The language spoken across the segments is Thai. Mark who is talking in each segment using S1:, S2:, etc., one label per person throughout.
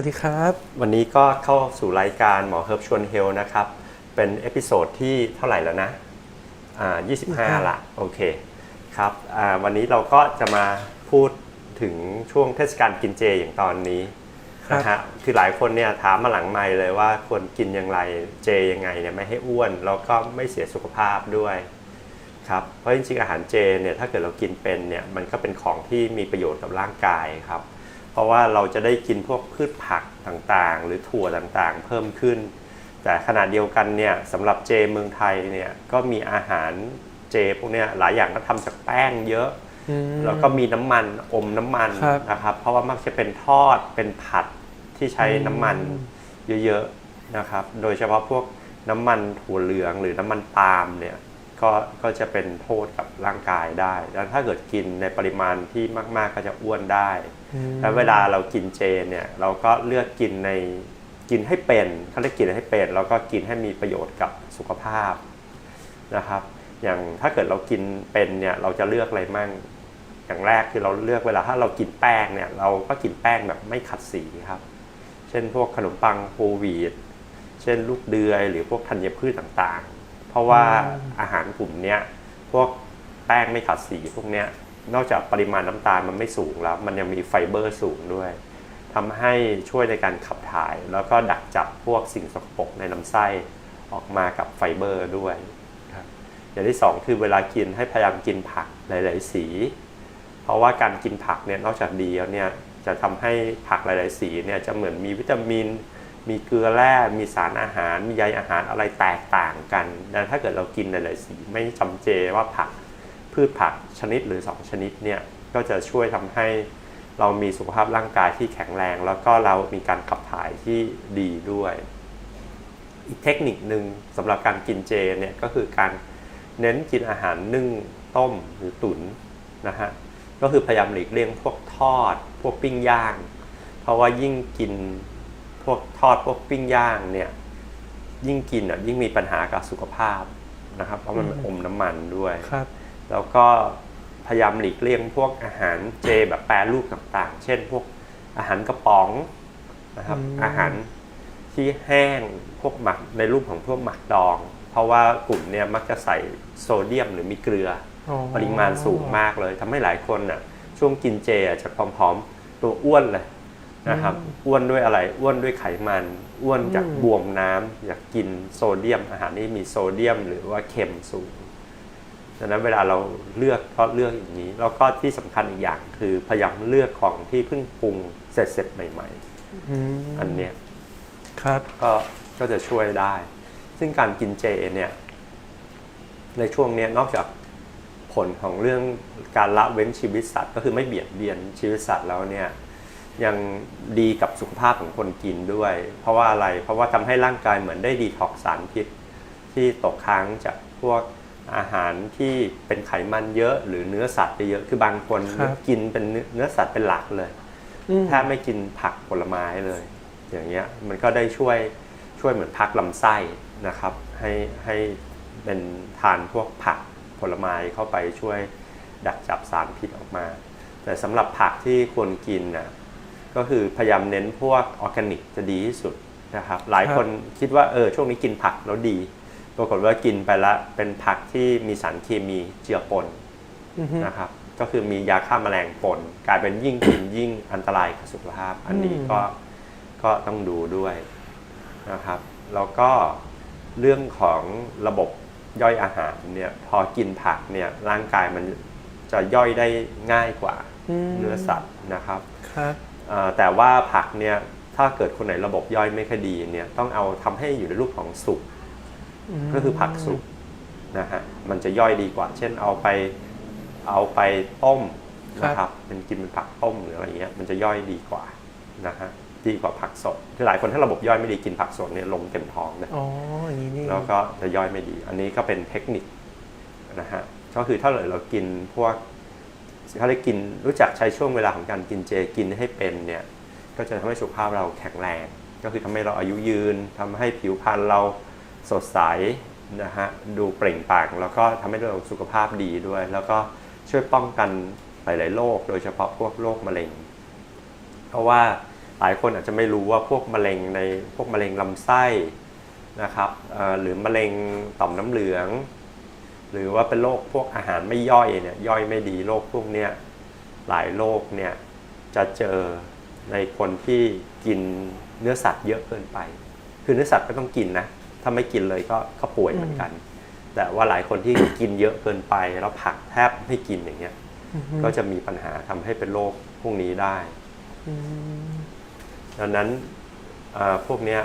S1: วัสดีครับ
S2: วันนี้ก็เข้าสู่รายการหมอเฮิร์บชวนเฮลนะครับ เป็นเอพิโซดที่เท่าไหร่แล้วนะอ่า25ละ โอเคครับอ่าวันนี้เราก็จะมาพูดถึงช่วงเทศกาลกินเจอย่างตอนนี้
S1: ครับ
S2: นะฮะคือหลายคนเนี่ยถามมาหลังไม่เลยว่าควรกินอย่างไรเจยังไงเนี่ยไม่ให้อ้วนแล้วก็ไม่เสียสุขภาพด้วยครับเพราะจริงๆอาหารเจเนี่ยถ้าเกิดเรากินเป็นเนี่ยมันก็เป็นของที่มีประโยชน์กับร่างกายครับเพ ราะว่าเราจะได้กินพวกพืชผักต่างๆ หรือถั่วต่างๆ เพิ่มขึ้น แต่ขณะเดียวกันเนี่ยสำหรับเจเมืองไทยเนี่ยก็มีอาหารเจพวกเนี้ยหลายอย่างก็ทำจากแป้งเยอะ
S1: อืม
S2: แล้วก็มีน้ำมันอมน้ำมัน
S1: ครับ
S2: นะครับ เพราะว่ามักจะเป็นทอดเป็นผัดที่ใช้น้ำมันเยอะๆนะครับ โดยเฉพาะพวกน้ำมันถั่วเหลืองหรือน้ำมันปาล์มเนี่ย ก็ก็จะเป็นโทษกับร่างกายได้ แล้วถ้าเกิดกินในปริมาณที่มากๆก็จะอ้วนได้
S1: อืม
S2: แล้วเวลาเรากินเจเนี่ยเราก็เลือกกินในกินให้เป็นเขาเรียกกินให้เป็นแล้วก็กินให้มีประโยชน์กับสุขภาพนะครับ อย่างถ้าเกิดเรากินเป็นเนี่ยเราจะเลือกอะไรมั่งอย่างแรกคือเราเลือกเวลาถ้าเรากินแป้งเนี่ยเราก็กินแป้งแบบไม่ขัดสีครับ เช่นพวกขนมปังโฮลวีตเช่นลูกเดือยหรือพวกธัญพืชต่างๆ เพราะว่าอาหารกลุ่มเนี้ยพวกแป้งไม่ขัดสีพวกเนี้ยนอกจากปริมาณน้ำตาลมันไม่สูงแล้ว มันยังมีไฟเบอร์สูงด้วยทำให้ช่วยในการขับถ่าย แล้วก็ดักจับพวกสิ่งสกปรกในลำไส้ออกมากับไฟเบอร์ด้วยครับอย่างที่สองคือเวลากินให้พยายามกินผักหลาย ๆ สี เพราะว่าการกินผักเนี่ยนอกจากดีแล้วเนี่ยจะทำให้ผักหลาย ๆ สีเนี่ยจะเหมือนมีวิตามิน มีเกลือแร่ มีสารอาหาร มีใยอาหารอะไรแตกต่างกันดังนั้นถ้าเกิดเรากินหลายๆสีไม่จำเจว่าผักพืชผักชนิดหรือ 2 ชนิดเนี่ยก็จะช่วยทำให้เรามีสุขภาพร่างกายที่แข็งแรง แล้วก็เรามีการขับถ่ายที่ดีด้วย อีกเทคนิคหนึ่งสำหรับการกินเจเนี่ยก็คือการเน้นกินอาหารนึ่งต้มหรือตุ๋นนะฮะก็คือพยายามหลีกเลี่ยงพวกทอด พวกปิ้งย่าง เพราะว่ายิ่งกิน วกทอดพวกปิ้งย่างเนี่ยยิ่งกินอะยิ่งมีปัญหากับสุขภาพนะครับ เพราะมันอมน้ำมันด้วย
S1: ครับ
S2: แล้วก็พยายามหลีกเลี่ยงพวกอาหารเจแบบแปรรูปต่างๆ เช่น พวกอาหารกระป๋องนะครับ
S1: อืม
S2: อาหารที่แห้งพวกหมักในรูปของพวกหมักดอง เพราะว่ากลุ่มเนี่ยมักจะใส่โซเดียมหรือมีเกลือ
S1: อ๋อ
S2: ปริมาณสูงมากเลยทำให้หลายคนน่ะช่วงกินเจอะจะผอมๆตัวอ้วนเลย นะครับอ้วนด้วยอะไรอ้วนด้วยไขมันอ้วนจากบวมน้ำจากกินโซเดียม อาหารที่มีโซเดียม หรือว่าเค็มสูงดังนั้นเวลาเราเลือกก็เลือกอย่างนี้แล้วก็ที่สำคัญอีกอย่างคือพยายามเลือกของที่เพิ่งปรุงเสร็จๆใหม่
S1: อืม
S2: ๆอันเนี้ย
S1: ครับ
S2: ก็ก็จะช่วยได้ ซึ่งการกินเจเนี่ยในช่วงเนี้ยนอกจากผลของเรื่องการละเว้นชีวิตสัตว์ ก็คือไม่เบียดเบียนชีวิตสัตว์แล้วเนี่ย ยังดีกับสุขภาพของคนกินด้วย เพราะว่าอะไรเพราะว่าทำให้ร่างกายเหมือนได้ดีท็อกซ์สารพิษ ที่ตกค้างจากพวกอาหารที่เป็นไขมันเยอะ หรือเนื้อสัตว์เยอะคือบางคน
S1: ครับ
S2: กินเป็นเนื้อสัตว์เป็นหลักเลย
S1: อืม
S2: แทบไม่กินผักผลไม้เลย อย่างเงี้ยมันก็ได้ช่วยช่วยเหมือนพักลำไส้นะครับ ให้ให้เป็นทานพวกผักผลไม้เข้าไปช่วยดักจับสารพิษออกมา แต่สำหรับผักที่ควรกินนะ ก็คือพยายามเน้นพวกออร์แกนิกจะดีที่สุดนะครับหลายคนคิดว่าเออช่วงนี้กินผักแล้วดีปรากฏว่ากินไปแล้วเป็นผักที่มีสารเคมีเจือปน
S1: อือฮึ
S2: นะครับก็คือมียาฆ่าแมลงปน กลายเป็นยิ่งกินยิ่งอันตรายกับสุขภาพ อันนี้
S1: อืม
S2: ก็ก็ต้องดูด้วยนะครับแล้วก็เรื่องของระบบย่อยอาหารเนี่ยพอกินผักเนี่ยร่างกายมันจะย่อยได้ง่ายกว่า
S1: ม
S2: เนื้อสัตว์นะครับ
S1: ครับ
S2: เอ่อ แต่ว่าผักเนี่ยถ้าเกิดคนไหนระบบย่อยไม่ค่อยดีเนี่ยต้องเอาทำให้อยู่ในรูปของสุก
S1: ม
S2: ก็คือผักสุกนะฮะมันจะย่อยดีกว่า เช่นเอาไปเอาไปต้มนะครับเป็นกินเป็นผักต้มหรืออะไรเงี้ยมันจะย่อยดีกว่านะฮะดีกว่าผักสดคือหลายคนถ้าระบบย่อยไม่ดีกินผักสดเนี่ยลงเต็มท้องนะ
S1: อ๋ออย่างนี้นี่
S2: แล้วก็จะย่อยไม่ดี อันนี้ก็เป็นเทคนิคนะฮะก็คือถ้าเรากินพวก ถ้าได้กินรู้จักใช้ช่วงเวลาของการกินเจกินให้เป็นเนี่ยก็จะทำให้สุขภาพเราแข็งแรง ก็คือทำให้เราอายุยืนทำให้ผิวพรรณเราสดใสนะฮะดูเปล่งปลั่งแล้วก็ทำให้เราสุขภาพดีด้วย แล้วก็ช่วยป้องกันหลาย ๆ โรคโดยเฉพาะพวกโรคมะเร็ง เพราะว่าหลายคนอาจจะไม่รู้ว่าพวกมะเร็งในพวกมะเร็งลำไส้นะครับเอ่อหรือมะเร็งต่อมน้ำเหลือง หรือว่าเป็นโรคพวกอาหารไม่ย่อยเนี่ยย่อยไม่ดีโรคพวกเนี้ยหลายโรคเนี่ยจะเจอในคนที่กินเนื้อสัตว์เยอะเกินไป คือเนื้อสัตว์ก็ต้องกินนะถ้าไม่กินเลยก็ก็ป่วยเหมือนกัน แต่ว่าหลายคนที่กินเยอะเกินไป แล้วผักแทบไม่กินอย่างเงี้ย
S1: อือฮึ
S2: ก็จะมีปัญหาทำให้เป็นโรคพวกนี้ได้
S1: อืม
S2: ดังนั้นเอ่อพวกเนี้ย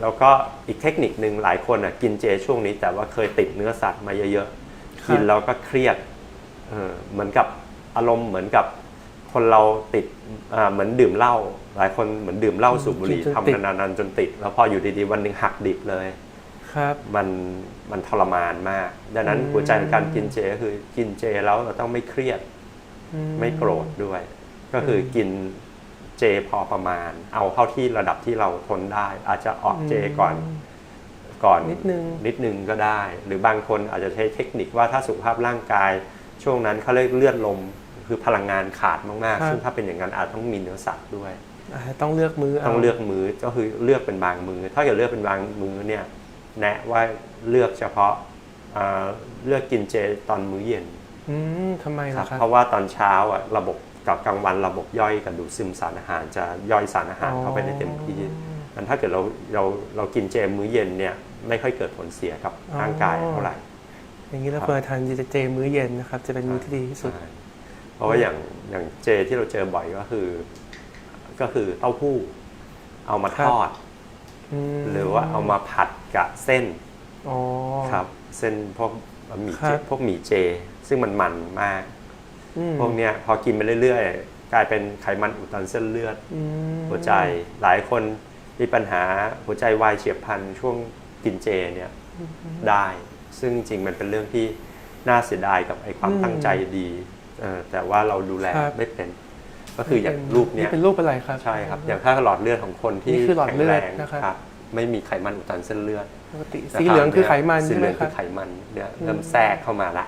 S2: แล้วก็อีกเทคนิคหนึ่งหลายคนอะกินเจช่วงนี้แต่ว่าเคยติดเนื้อสัตว์มาเยอะๆ กินแล้วก็เครียดเออเหมือนกับอารมณ์เหมือนกับคนเราติดอ่าเหมือนดื่มเหล้าหลายคนเหมือนดื่มเหล้าสูบบุหรี่ทำนานๆจนติด แล้วพออยู่ดีๆวันหนึ่งหักดิบเลย
S1: ครับ
S2: มันมันทรมานมาก ดังนั้น
S1: อืม
S2: หัวใจของการกินเจก็คือกินเจแล้วเราต้องไม่เครียด
S1: อื
S2: ไม่โกรธด้วย ก็คือกินเจพอประมาณ เอาเข้าที่ระดับที่เราทนได้ อาจจะออกเจก่อน ก่อน
S1: นิดนึง
S2: นิดนึงก็ได้ หรือบางคนอาจจะใช้เทคนิคว่าถ้าสุขภาพร่างกาย ช่วงนั้นเขาเรียกเลือดลมคือพลังงานขาดมาก
S1: ครับ
S2: ๆซึ่งถ้าเป็นอย่างนั้นอาจต้องมีเนื้อสัตว์ด้วย
S1: อ่าต้องเลือกมื้อ
S2: ต้องเลือกมื้อก็คือเลือกเป็นบางมือ้อถ้าเกิดเลือกเป็นบางมื้อเนี่ยแนะว่าเลือกเฉพาะอ่าเลือกกินเจตอนมื้อเย็น
S1: อืมทำไม
S2: ครั
S1: ล่ะ
S2: บ
S1: ครับ
S2: เพราะว่าตอนเช้าอะระบบกับกลางวันระบบย่อยกับดูดซึมสารอาหารจะย่อยสารอาหารเข้าไปในเต็มที่มันถ้าเกิดเราเราเรากินเจมื้อเย็นเนี่ย ไม่ค่อยเกิดผลเสียกับร่างกายเท่าไหร่
S1: อย่างนี้เรา
S2: ครับ
S1: ควรทานเจมื้อเย็นนะครับ จะเป็นมื้อที่ดีที่สุด
S2: ใช่เพราะว่าอย่างอย่างเจที่เราเจอบ่อยก็คือ ก็คือเต้าหู้เอามา
S1: ครั
S2: ท
S1: บ
S2: อด
S1: ม
S2: หรือว่าเอามาผัดกับเส้น
S1: อ๋อ
S2: ครับ เส้นพวกบะหมี่
S1: ครั
S2: เจ
S1: บ
S2: พวกหมี่เจ ซึ่งมันมันมาก
S1: อืม
S2: พวกเนี้ยพอกินไปเรื่อยๆ กลายเป็นไขมันอุดตันเส้นเลือด
S1: อืม
S2: หัวใจหลายคนมีปัญหาหัวใจวายเฉียบพลันช่วง กินเจเนี่ยได้ ซึ่งจริงๆมันเป็นเรื่องที่น่าเสียดายกับไอ้ความตั้งใจดีเออแต่ว่าเราดูแลไม่เป็น ก็คืออย่างรูปเนี้ย
S1: เป็นรูปอะไรครับ
S2: ใช่ครับ อย่างถ้าหลอดเลือดของคนที่
S1: นี่คือหลอด
S2: แข็ง
S1: เลือ
S2: แร
S1: ด
S2: ง
S1: นะครับ
S2: ครับไม่มีไขมันอุดตันเส้นเลือด
S1: ปกติ
S2: นะครับ
S1: สีเหลืองคือไขมัน
S2: สี
S1: ใช่
S2: เห
S1: ไหม
S2: ลือง
S1: ค
S2: คื
S1: รับ
S2: อไขมันเนี่ยเริ่มแทรกเข้ามาละ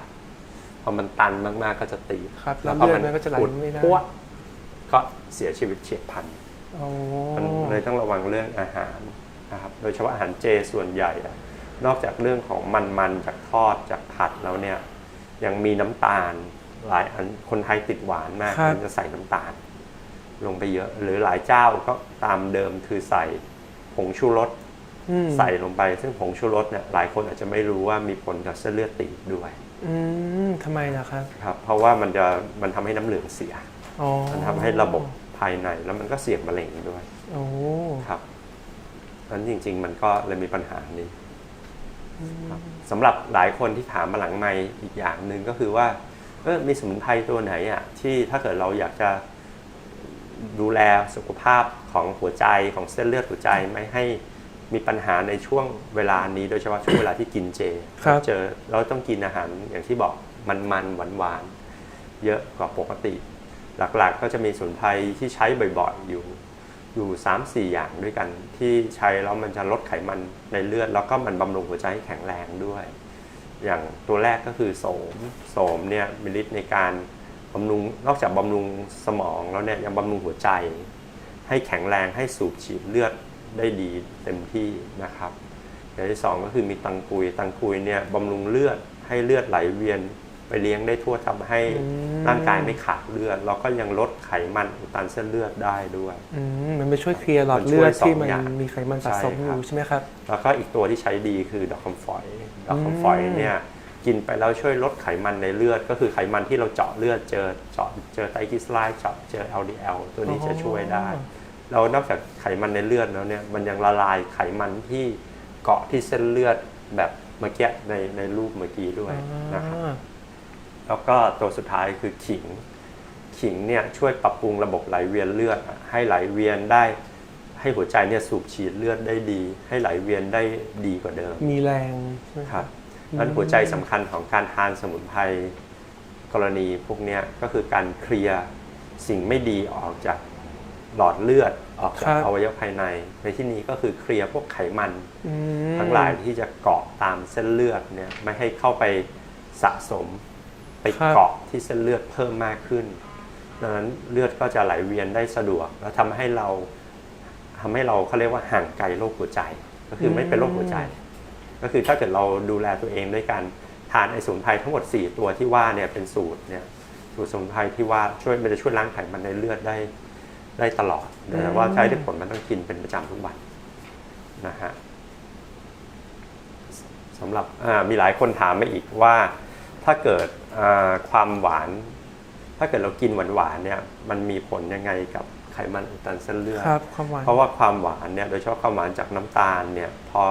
S2: พอมันตันมากๆก็จะตีบ
S1: ครับแล้ว
S2: พอ
S1: เลือดมันก็จะไหล
S2: อุด
S1: ไม่ได้
S2: พวกก็เสียชีวิตเฉียบพลัน
S1: อ๋อ
S2: มันเลยต้องระวังเรื่องอาหาร นะครับโดยเฉพาะอาหารเจส่วนใหญ่อะนอกจากเรื่องของมันๆจากทอดจากผัดแล้วเนี่ยยังมีน้ำตาลหลายอันคนไทยติดหวานมากมันจะใส่น้ำตาล ลงไปเยอะ หรือหลายเจ้าก็ตามเดิมคือใส่ผงชูรส
S1: อืม
S2: ใส่ลงไป ซึ่งผงชูรสเนี่ยหลายคนอาจจะไม่รู้ว่ามีผลกับเส้นเลือดตีบด้วย
S1: อืมทำไมล่ะครับ
S2: ครับ เพราะว่ามันจะมันทำให้น้ำเหลืองเสีย
S1: อ๋อ
S2: มันทำให้ระบบภายในแล้วมันก็เสี่ยงมะเร็งด้วย
S1: โอ้
S2: ครับ นั้นจริง ๆ มันก็เลยมีปัญหานี้ครับสำหรับหลายคนที่ถามมาหลังไม่อีกอย่างหนึ่งก็คือว่าเออมีสมุนไพรตัวไหนอะที่ถ้าเกิดเราอยากจะดูแลสุขภาพของหัวใจของเส้นเลือดหัวใจไม่ให้มีปัญหาในช่วงเวลานี้โดยเฉพาะช่วงเวลาที่กินเจ
S1: ครับ
S2: เจอเราต้องกินอาหารอย่างที่บอกมันๆหวานๆเยอะกว่าปกติ หลักๆก็จะมีสมุนไพรที่ใช้บ่อยๆอยู่ อยู่ 3 4 อย่างด้วยกันที่ใช้แล้วมันจะลดไขมันในเลือด แล้วก็มันบำรุงหัวใจให้แข็งแรงด้วย อย่างตัวแรกก็คือโสมโสมเนี่ยมีฤทธิ์ในการบำรุงนอกจากบำรุงสมองแล้วเนี่ยยังบำรุงหัวใจ ให้แข็งแรงให้สูบฉีดเลือดได้ดีเต็มที่นะครับอย่างที่สองก็คือมีตังกุยตังกุยเนี่ยบำรุงเลือดให้เลือดไหลเวียน ไปเลี้ยงได้ทั่วทำให้ร่างกายไม่ขาดเลือด แล้วก็ยังลดไขมันอุดตันเส้นเลือดได้ด้วย
S1: อืมมันไปช่วยเคลียร์หลอดเลือด
S2: มันช่วยสอง
S1: ที่มัน
S2: อย่าง
S1: มีไขมันสะสม
S2: ใช่
S1: อ
S2: ครับ
S1: ยู่ใช่ไหมครับ
S2: แล้วก็อีกตัวที่ใช้ดีคือดอกคำฝอย ดอกคำฝอยเนี่ยกินไปแล้วช่วยลดไขมันในเลือด ก็คือไขมันที่เราเจาะเลือดเจอเจาะเจอไตรกลีเซอไรด์เจาะเจอ LDL ตัวนี้จะช่วยได้
S1: อ๋อ
S2: แล้วนอกจากไขมันในเลือดแล้วเนี่ยมันยังละลายไขมันที่เกาะที่เส้นเลือดแบบเมื่อกี้ในในรูปเมื่อกี้ด้วยนะครับ
S1: อ่า
S2: แล้วก็ตัวสุดท้ายคือขิง ขิงเนี่ยช่วยปรับปรุงระบบไหลเวียนเลือดอะให้ไหลเวียนได้ ให้หัวใจเนี่ยสูบฉีดเลือดได้ดี ให้ไหลเวียนได้ดีกว่าเดิม
S1: มีแรงใช่ไหม
S2: ครับนั้นหัวใจสำคัญของการทานสมุนไพรกรณีพวกเนี้ยก็คือการเคลียร์สิ่งไม่ดีออกจากหลอดเลือดออกจากอวัยวะภายใน ในที่นี้ก็คือเคลียร์พวกไขมัน
S1: อืม
S2: ทั้งหลายที่จะเกาะตามเส้นเลือดเนี่ยไม่ให้เข้าไปสะสม ไปเกาะที่เส้นเลือดเพิ่มมากขึ้นดังนั้นเลือดก็จะไหลเวียนได้สะดวก แล้วทำให้เราทำให้เราเขาเรียกว่าห่างไกลโรคหัวใจ ก็คือไม่เป็นโรคหัวใจ ก็คือถ้าเกิดเราดูแลตัวเองด้วยการทานไอสมุนไพรทั้งหมด 4 ตัวที่ว่าเนี่ยเป็นสูตรเนี่ยสูตรสมุนไพรที่ว่าช่วยมันจะช่วยล้างไขมันในเลือดได้ได้ตลอดแต่ว่าใช้ได้ผลมันต้องกินเป็นประจำทุกวันนะฮะสำหรับอ่ามีหลายคนถามมาอีกว่า ถ้าเกิดอ่าความหวาน ถ้าเกิดเรากินหวานๆเนี่ยมันมีผลยังไงกับไขมันอุดตันเส้นเลือด
S1: ครับความหวาน
S2: เพราะว่าความหวานเนี่ยโดยเฉพาะความหวานจากน้ำตาลเนี่ยพอ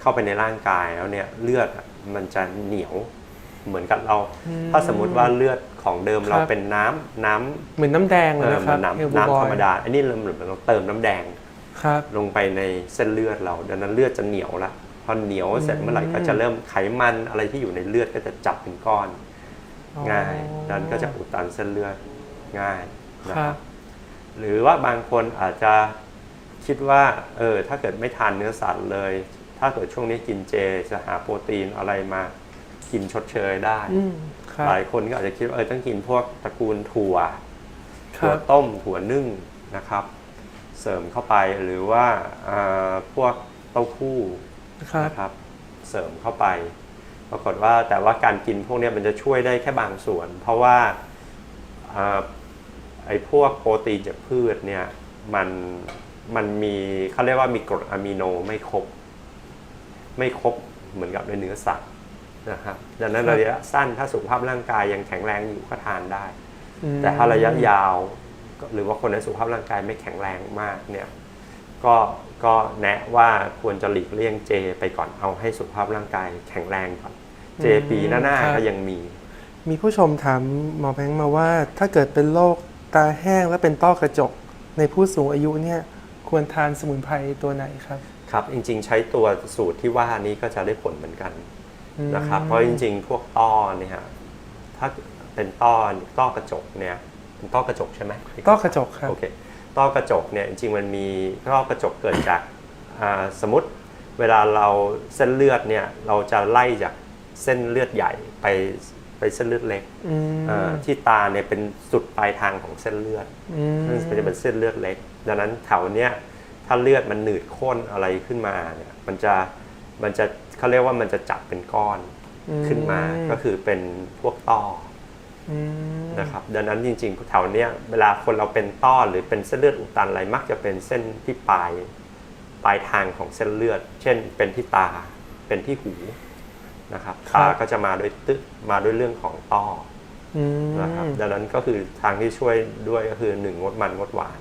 S2: เข้าไปในร่างกายแล้วเนี่ยเลือดอะมันจะเหนียวเหมือนกับเรา ถ้าสมมุติว่าเลือดของเดิมเราเป็นน้ำน้ำ
S1: เหมือนน้ำแดง
S2: เอ
S1: เลย
S2: อ
S1: นะ
S2: เห
S1: ค
S2: มื
S1: รั
S2: อบน
S1: เอล
S2: น้ำ
S1: บูบ
S2: น้ำ
S1: อ
S2: ธร
S1: ย
S2: รมดาอันนี้เราเหมือนเราเติมน้ำแดง
S1: ครับ
S2: ลงไปในเส้นเลือดเราดังนั้นเลือดจะเหนียวละ พอเหนียวเสร็จเมื่อไหร่ก็จะเริ่มไขมันอะไรที่อยู่ในเลือดก็จะจับเป็นก้อน ง่ายดังนั้นก็จะอุดตันเส้นเลือดง่ายนะ
S1: ค
S2: ค
S1: รั
S2: รับบหรือว่าบางคนอาจจะคิดว่าเออถ้าเกิดไม่ทานเนื้อสัตว์เลย ถ้าเกิดช่วงนี้กินเจจะหาโปรตีนอะไรมากินชดเชยได้
S1: อืมครับ
S2: หลายคนก็อาจจะคิดว่าเออต้องกินพวกตระกูลถั่ว
S1: ค
S2: ถั่ว
S1: รับ
S2: ต้มถั่วนึ่งนะครับ เสริมเข้าไปหรือว่าอ่าพวกเต้าหู้
S1: ครับ
S2: นะครับ เสริมเข้าไป ปรากฏว่าแต่ว่าการกินพวกเนี้ยมันจะช่วยได้แค่บางส่วน เพราะว่าอ่าไอ้พวกโปรตีนจากพืชเนี่ยมันมันมีเขาเรียกว่ามีกรดอะมิโนไม่ครบ ไม่ครบเหมือนกับในเนื้อสัตว์นะครับดังนั้นระยะสั้นถ้าสุขภาพร่างกายยังแข็งแรงอยู่ก็ทานได้
S1: อืม
S2: แต่ถ้าระยะยาวก็หรือว่าคนในสุขภาพร่างกายไม่แข็งแรงมากเนี่ย ก็ก็แนะว่าควรจะหลีกเลี่ยงเจ ไปก่อนเอาให้สุขภาพร่างกายแข็งแรงก่อน เจปีหน้าๆก็ยังมี
S1: มีผู้ชมถามหมอแบงค์มาว่า ถ้าเกิดเป็นโรคตาแห้งและเป็นต้อกระจก ในผู้สูงอายุเนี่ยควรทานสมุนไพรตัวไหนครับ
S2: ครับ จริง ๆ ใช้ตัวสูตรที่ว่านี้ก็จะได้ผลเหมือนกัน
S1: อืม
S2: นะครับ เพราะจริง ๆ พวกต้อเนี่ยฮะถ้าเป็นต้อต้อกระจกเนี่ยเป็นต้อกระจกใช่ไหม
S1: ต้อกระจกครับ
S2: โอเค ต้อกระจกเนี่ยจริงๆมันมีต้อกระจกเกิดจากอ่าสมมติเวลาเราเส้นเลือดเนี่ยเราจะไล่จากเส้นเลือดใหญ่ไปไปเส้นเลือดเล็ก
S1: อืม
S2: อ่าที่ตาเนี่ยเป็นสุดปลายทางของเส้นเลือด
S1: อืม
S2: มันจะเป็นเส้นเลือดเล็ก ดังนั้นแถวเนี้ยถ้าเลือดมันหนืดข้นอะไรขึ้นมาเนี่ยมันจะมันจะเขาเรียกว่ามันจะจับเป็นก้อนขึ้นมาก็คือเป็นพวกต้อ
S1: อืม
S2: นะครับดังนั้นจริงๆแถวเนี้ยเวลาคนเราเป็นต้อหรือเป็นเส้นเลือดอุดตันอะไรมักจะเป็นเส้นที่ปลายปลายทางของเส้นเลือด เช่น เป็นที่ตาเป็นที่หูนะครับตาก็จะมาโดยตึกมาด้วยเรื่องของต้อ
S1: อืม
S2: นะครับดังนั้นก็คือทางที่ช่วยด้วยก็คือหนึ่งงดมันงดหวาน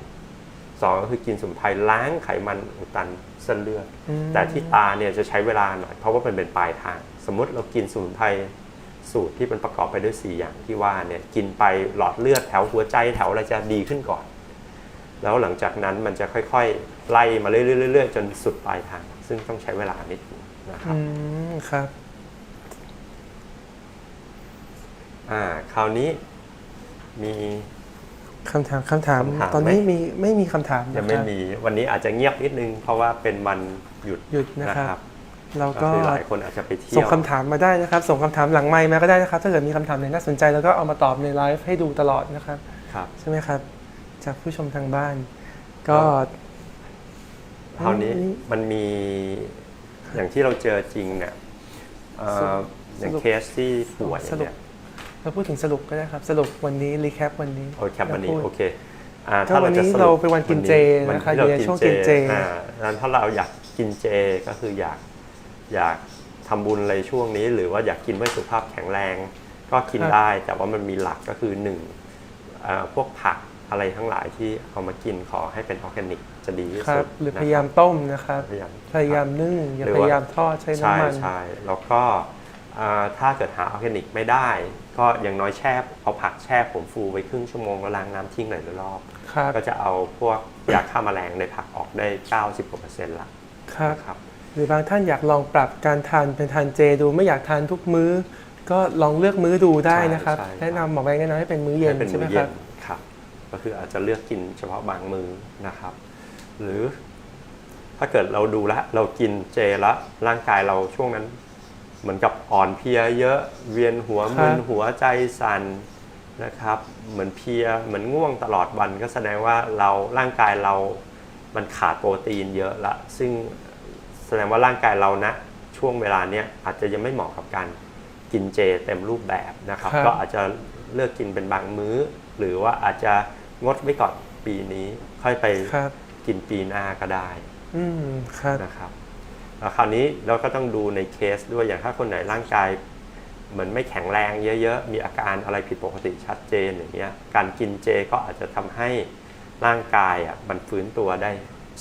S2: สองก็คือกินสมุนไพรล้างไขมันอุดตันเส้นเลือด
S1: อืม
S2: แต่ที่ตาเนี่ยจะใช้เวลาหน่อยเพราะว่ามันเป็นปลายทาง สมมุติเรากินสมุนไพร สูตรที่มันประกอบไปด้วย 4 อย่างที่ว่าเนี่ยกินไปหลอดเลือดแถวหัวใจแถวอะไรจะดีขึ้นก่อน แล้วหลังจากนั้นมันจะค่อยๆ ไล่มาเรื่อยๆๆจนสุดปลายทาง ซึ่งต้องใช้เวลานิดนึงนะครับ
S1: อืมครับ
S2: อ่าคราวนี้มี
S1: คำถามคำถาม
S2: คำถาม
S1: ตอนนี้
S2: ไหม
S1: มีไม่มีคำถาม
S2: ยัง
S1: นะ
S2: ไม่
S1: ครับ
S2: มีวันนี้อาจจะเงียบนิดนึง เพราะว่าเป็นวันหยุด
S1: หยุดนะ
S2: นะ
S1: ค
S2: ค
S1: รั
S2: รับ บ
S1: เรา
S2: ก็
S1: ก็
S2: คือหลายคนอาจจะไปเที่
S1: ส่
S2: ย
S1: ง
S2: ว
S1: คำถามมาได้นะครับ ส่งคำถามหลังไมค์มาก็ได้นะครับ ถ้าเกิดมีคำถามไหนน่าสนใจแล้วก็เอามาตอบในไลฟ์ให้ดูตลอดนะครับ
S2: ครับ
S1: ใช่ไหมครับ จากผู้ชมทางบ้าน ก็
S2: คราวนี้
S1: อืม
S2: มันมีอย่างที่เราเจอจริงเนี่ยเอ่ออย่าง
S1: สรุป
S2: เคสที่ป่วย
S1: สรุป
S2: เนี่ย
S1: เราพูดถึงสรุปก็ได้ครับ สรุปวันนี้รีแคปวันนี้
S2: โอเคครับวันนี้
S1: พูด
S2: โอเคอ่า
S1: ก็
S2: ถ้า
S1: วันนี้
S2: จะส
S1: เราเป็นวันกินเจ
S2: วั
S1: นะคะ
S2: ที่เรา
S1: อยู่ในช่วงกินเจ
S2: อ่าดังนั้นถ้าเราอยากกินเจก็คืออยาก อยากทำบุญอะไรช่วงนี้ หรือว่าอยากกินเพื่อสุขภาพแข็งแรง ก็กิน
S1: ครับ
S2: ได้ แต่ว่ามันมีหลักก็คือหนึ่งอ่าพวกผักอะไรทั้งหลายที่เอามากินขอให้เป็นออร์แกนิกจะดีที่
S1: ครั
S2: สุ
S1: บ
S2: ด
S1: หรือ
S2: นะ
S1: พยายามต้มนะครับ
S2: พยายาม
S1: พยายามนึ่งอย่า
S2: หรือ
S1: พ
S2: ว่า
S1: ยายามทอดใช้
S2: ใช่
S1: น้ำมัน
S2: ใช่แล้วก็อ่าถ้าเกิดหาออร์แกนิกไม่ได้ ก็อย่างน้อยแช่เอาผักแช่ผมฟูไว้ครึ่งชั่วโมงแล้วล้างน้ำทิ้งหน่อยละรอบ
S1: ครับ
S2: ก็จะเอาพวกยาฆ่าแมลงในผักออกได้ 90กว่าเปอร์เซ็นต์ละ
S1: ครับ
S2: นะครับ
S1: หรือบางท่านอยากลองปรับการทานเป็นทานเจดูไม่อยากทานทุกมื้อ ก็ลองเลือกมื้อดูได้นะครับ
S2: ใช่ใช่
S1: แนะนำหมอแบงค์แนะนำให้เป็นมื้อเย็น
S2: ให้เป็น
S1: ใช่ไหม
S2: มื้อ
S1: ค
S2: เย็
S1: รับ
S2: นครับ ก็คืออาจจะเลือกกินเฉพาะบางมื้อนะครับ หรือถ้าเกิดเราดูแลวเรากินเจแล้วร่างกายเราช่วงนั้น เหมือนกับอ่อนเพลียเยอะเวียนหัว
S1: ครับ
S2: มึนหัวใจสั่นนะครับ เหมือนเพลียเหมือนง่วงตลอดวันก็แสดงว่าเราร่างกายเรามันขาดโปรตีนเยอะละ ซึ่ง แสดงว่าร่างกายเรานะ ช่วงเวลาเนี้ยอาจจะยังไม่เหมาะกับการกินเจเต็มรูปแบบนะครับ
S1: ครับ
S2: ก็อาจจะเลือกกินเป็นบางมื้อ หรือว่าอาจจะงดไว้ก่อนปีนี้ ค่อยไป
S1: ครับ
S2: กินปีหน้าก็ได้
S1: อืม ครับ
S2: นะครับแล้วคราวนี้เราก็ต้องดูในเคสด้วยอย่างถ้าคนไหนร่างกายเหมือนไม่แข็งแรงเยอะๆ มีอาการอะไรผิดปกติชัดเจนอย่างเงี้ยการกินเจก็อาจจะทำให้ร่างกายอะมันฟื้นตัวได้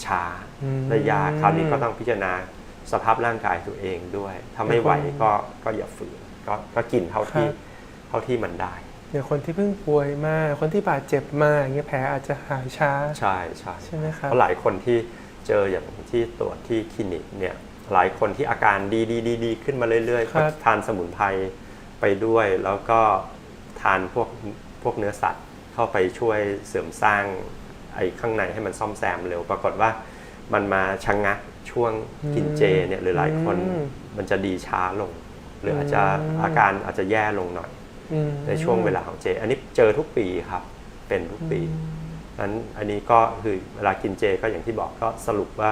S2: ช้า
S1: อืม
S2: ได้ยากคราวนี้ก็ต้องพิจารณาสภาพร่างกายตัวเองด้วย ถ้าไม่ไหวก็ก็อย่าฝืนก็ก็กินเท่าที่
S1: ครับ
S2: เท่าที่มันได้
S1: อย่างคนที่เพิ่งป่วยมา คนที่บาดเจ็บมาอย่างเงี้ยแผลอาจจะหายช้า
S2: ใช่ใช่
S1: ใช่ไหมครับ
S2: เพราะหลายคนที่เจออย่างที่ตรวจที่คลินิกเนี่ยหลายคนที่อาการดีดีดีดีขึ้นมาเรื่อยๆ
S1: ครั
S2: ก็
S1: บ
S2: ทานสมุนไพรไปด้วย แล้วก็ทานพวกพวกเนื้อสัตว์เข้าไปช่วยเสริมสร้าง ไอ้ข้างในให้มันซ่อมแซมเร็ว ปรากฏว่ามันมาชะงงักช่วงกินเจเนี่ยหรือหลายคน
S1: อืม
S2: มันจะดีช้าลง หรืออาจจะ
S1: อืม
S2: อาการอาจจะแย่ลงหน่อย
S1: อืม
S2: ในช่วงเวลาของเจ อันนี้เจอทุกปีครับ เป็นทุกปีนั้นอันนี้ก็คือเวลากินเจก็อย่างที่บอกก็สรุปว่า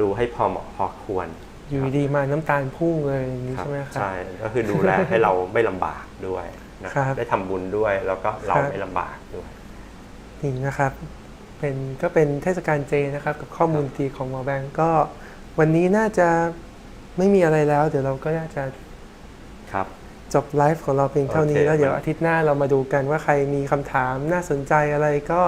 S2: ดูให้พอเหมาะพอควร
S1: อยู่ดีๆมาน้ำตาลพุ่งเลยอย่างนี้
S2: ครับ
S1: ใช่ไหมครับ
S2: ใช่ ก็คือดูแลให้เราไม่ลำบากด้วยนะค
S1: ครั
S2: รับบได้ทำบุญด้วยแล้วก็เรา
S1: ครับ
S2: ไม่ลำบากด้วย
S1: นี่นะครับ เป็นก็เป็นเทศกาลเจนะครับ กับข้อมูลดีของหมอแบงก์ก็วันนี้น่าจะไม่มีอะไรแล้ว เดี๋ยวเราก็น่าจะ
S2: ครับ
S1: จบไลฟ์ของเราเพียงเท่านี้
S2: โอเค
S1: แล้วเดี๋ยว
S2: มัน
S1: อาทิตย์หน้าเรามาดูกันว่าใครมีคำถามน่าสนใจอะไรก็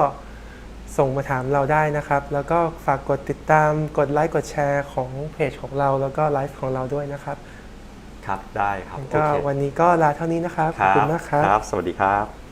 S1: ส่งมาถามเราได้นะครับ แล้วก็ฝากกดติดตามกดไลค์กดแชร์ของเพจของเราแล้วก็ไลฟ์ของเราด้วยนะครับ
S2: ครับได้ครับ
S1: ก็
S2: โอเค
S1: วันนี้ก็ลาเท่านี้นะครับขอบคุณมากครับ
S2: ครับสวัสดีครับ